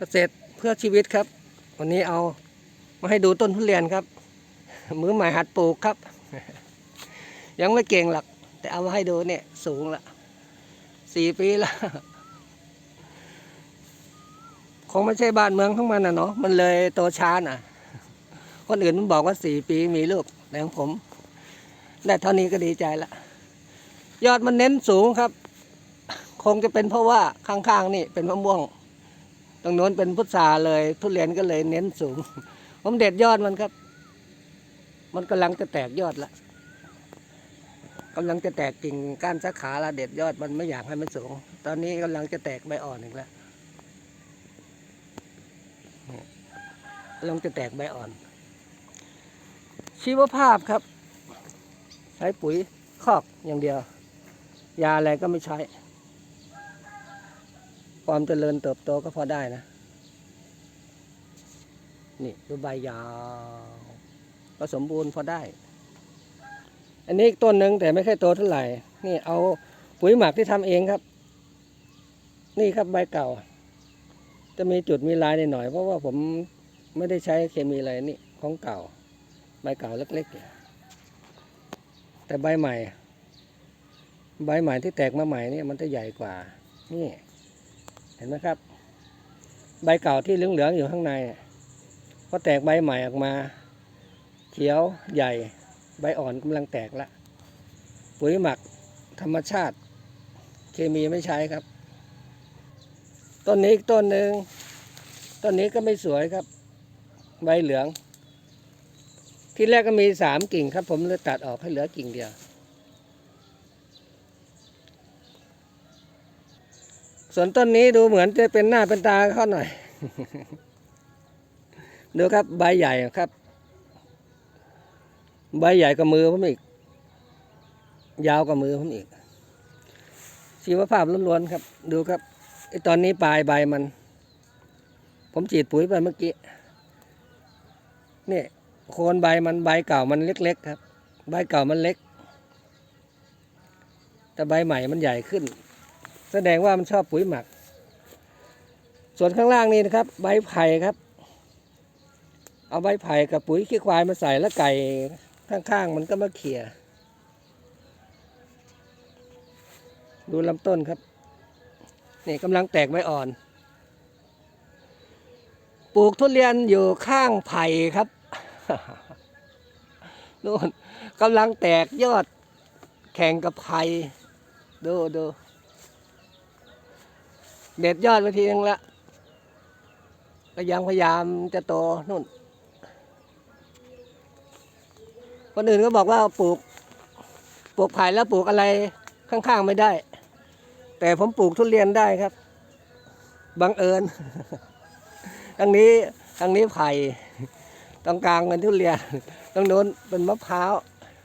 เกษตรเพื่อชีวิตครับ วันนี้เอามาให้ดูต้นทุเรียนครับ มือใหม่หัดปลูกครับ ยังไม่เก่งหรอกแต่เอามาให้ดูเนี่ยสูงละสี่ปีละคงไม่ใช่บ้านเมืองของมันนะเนาะมันเลยโตช้าน่ะ คนอื่นมันบอกว่าสี่ปีมีลูกแต่ของผมได้เท่านี้ก็ดีใจละยอดมันเน้นสูงครับ คงจะเป็นเพราะว่าข้างๆนี่เป็นมะม่วง รงโน้นเป็นพุทราเลยทุเรียนก็เลยเน้นสูง ผมเด็ดยอดมันครับ มันกำลังจะแตกยอดละกำลังจะแตกกิ่งก้านสาขาละเด็ดยอดมันไม่อยากให้มันสูง ตอนนี้กำลังจะแตกใบอ่อนอีกแล้วกำลังจะแตกใบอ่อน ชีวภาพครับ ใช้ปุ๋ยคอกอย่างเดียว ยาอะไรก็ไม่ใช้ ความเจริญเติบโตก็พอได้นะ นี่ดูใบยาวก็สมบูรณ์พอได้ อันนี้อีกต้นหนึ่งแต่ไม่ค่อยโตเท่าไหร่ นี่เอาปุ๋ยหมักที่ทำเองครับ นี่ครับใบเก่า จะมีจุดมีลายหน่อยเพราะว่าผมไม่ได้ใช้เคมีอะไรนี่ของเก่า ใบเก่าเล็กๆแต่ใบใหม่ ใบใหม่ที่แตกมาใหม่เนี่ยมันจะใหญ่กว่า นี่ เห็นไหมครับ ใบเก่าที่เหลืองๆอยู่ข้างในเนี่ยพอแตกใบใหม่ออกมา เขียวใหญ่ใบอ่อนกำลังแตกละปุ๋ยหมักธรรมชาติ เคมีไม่ใช้ครับ ต้นนี้อีกต้นหนึ่งต้นนี้ก็ไม่สวยครับ ใบเหลือง ที่แรกก็มีสามกิ่งครับ ผมเลยตัดออกให้เหลือกิ่งเดียว ส่วนต้นนี้ดูเหมือนจะเป็นหน้าเป็นตาเขาหน่อย ดูครับใบใหญ่ครับ ใบใหญ่กว่ามือผมอีก ยาวกว่ามือผมอีก ชีวภาพล้วนๆครับ ดูครับไอตอนนี้ปลายใบมัน ผมฉีดปุ๋ยไปเมื่อกี้นี่โคนใบมันใบเก่ามันเล็ก ๆ ครับ ใบเก่ามันเล็ก แต่ใบใหม่มันใหญ่ขึ้น แสดงว่ามันชอบปุ๋ยหมัก ส่วนข้างล่างนี่นะครับ ใบไผ่ครับ เอาใบไผ่กับปุ๋ยขี้ควายมาใส่แล้วไก่ข้างๆ มันก็มาเขี่ยดูลำต้นครับ นี่กำลังแตกใบอ่อน ปลูกทุเรียนอยู่ข้างไผ่ครับนู่นกำลังแตกยอดแข่งกับไผ่ดูดู เด็ดยอดไปทีนึงละก็ยังพยายามจะโตนู่น คนอื่นก็บอกว่าปลูก ปลูกไผ่แล้วปลูกอะไรข้างๆไม่ได้ แต่ผมปลูกทุเรียนได้ครับ บังเอิญทางนี้ทางนี้ไผ่ตรงกลางเป็นทุเรียนตรงโน้นเป็นมะพร้าว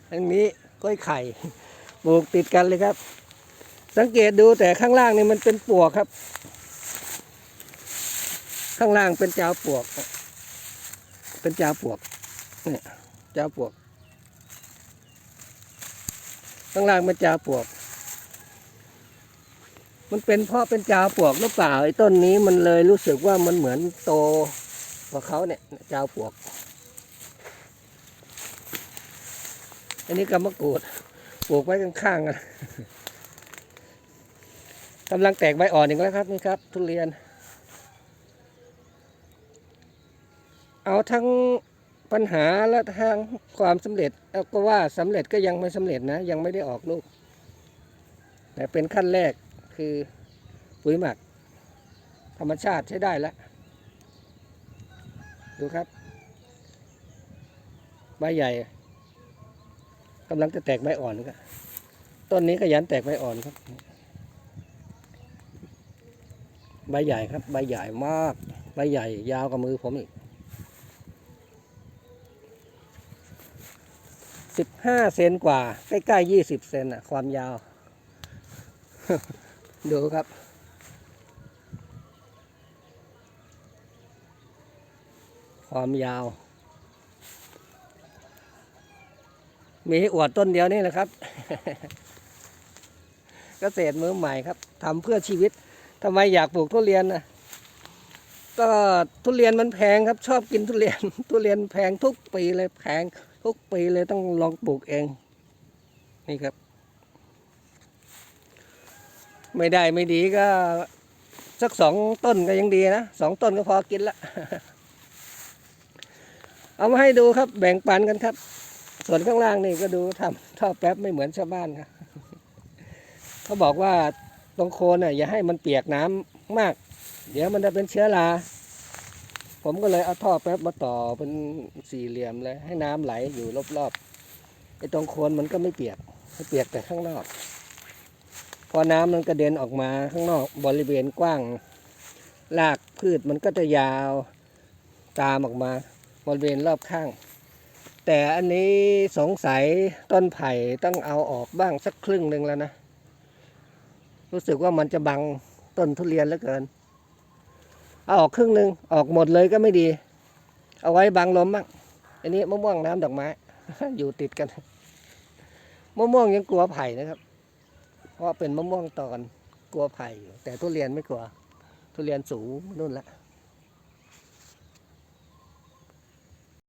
ทางนี้กล้วยไข่ปลูกติดกันเลยครับ สังเกตดูแต่ข้างล่างนี่มันเป็นปวกครับ ข้างล่างเป็นจาวปวก เป็นจาวปวกเนี่ยจาวปวก ข้างล่างเป็นจาวปวก มันเป็นเพราะเป็นจาวปวกหรือเปล่าไอ้ต้นนี้มันเลยรู้สึกว่ามันเหมือนโตกว่าเขาเนี่ยจาวปวก อันนี้กำมะกรูดปลูกไว้ข้างๆกัน กำลังแตกใบอ่อนอีกแล้วครับนี่ครับ ทุเรียน เอาทั้งปัญหาและทางความสำเร็จเอาก็ว่าสำเร็จก็ยังไม่สำเร็จนะ ยังไม่ได้ออกลูก แต่เป็นขั้นแรกคือปุ๋ยหมัก ธรรมชาติใช้ได้แล้ว ดูครับ ใบใหญ่กำลังจะแตกใบอ่อนครับต้นนี้ก็ยันแตกใบอ่อนครับ ใบใหญ่ครับ ใบใหญ่มาก ใบใหญ่ยาวกว่ามือผมอีกสิบห้าเซนกว่า ใกล้ๆยี่สิบเซนอะความยาว ดูครับ ความยาว มีอวดต้นเดียวนี่แหละครับ เกษตรมือใหม่ครับทำเพื่อชีวิต ทำไมอยากปลูกทุเรียนนะก็ก็ทุเรียนมันแพงครับ ชอบกินทุเรียน ทุเรียนแพงทุกปีเลยแพงทุกปีเลยต้องลองปลูกเอง นี่ครับ ไม่ได้ไม่ดีก็ สักสองต้นก็ยังดีนะสองต้นก็พอกินละเอามาให้ดูครับ แบ่งปันกันครับ ส่วนข้างล่างนี่ก็ดูทำท่อแป๊บไม่เหมือนชาวบ้านครับเขาบอกว่า ตรงโคนน่ะอย่าให้มันเปียกน้ำมาก เดี๋ยวมันจะเป็นเชื้อราผมก็เลยเอาท่อแป๊บมาต่อเป็นสี่เหลี่ยมเลยให้น้ำไหลอยู่รอบๆไอ้ตรงโคนมันก็ไม่เปียกให้เปียกแต่ข้างนอก พอน้ำมันกระเด็นออกมาข้างนอกบริเวณกว้างรากพืชมันก็จะยาวตามออกมาบริเวณรอบข้าง แต่อันนี้สงสัยต้นไผ่ต้องเอาออกบ้างสักครึ่งหนึ่งแล้วนะ รู้สึกว่ามันจะบังต้นทุเรียนเหลือเกิน เอาออกครึ่งหนึ่งออกหมดเลยก็ไม่ดี เอาไว้บังลมบ้างอันนี้มะม่วงน้ำดอกไม้ อยู่ติดกันมะม่วงยังกลัวไผ่นะครับ เพราะเป็นมะม่วงตอนกลัวไผ่อยู่แต่ทุเรียนไม่กลัว ทุเรียนสูงนู่นละ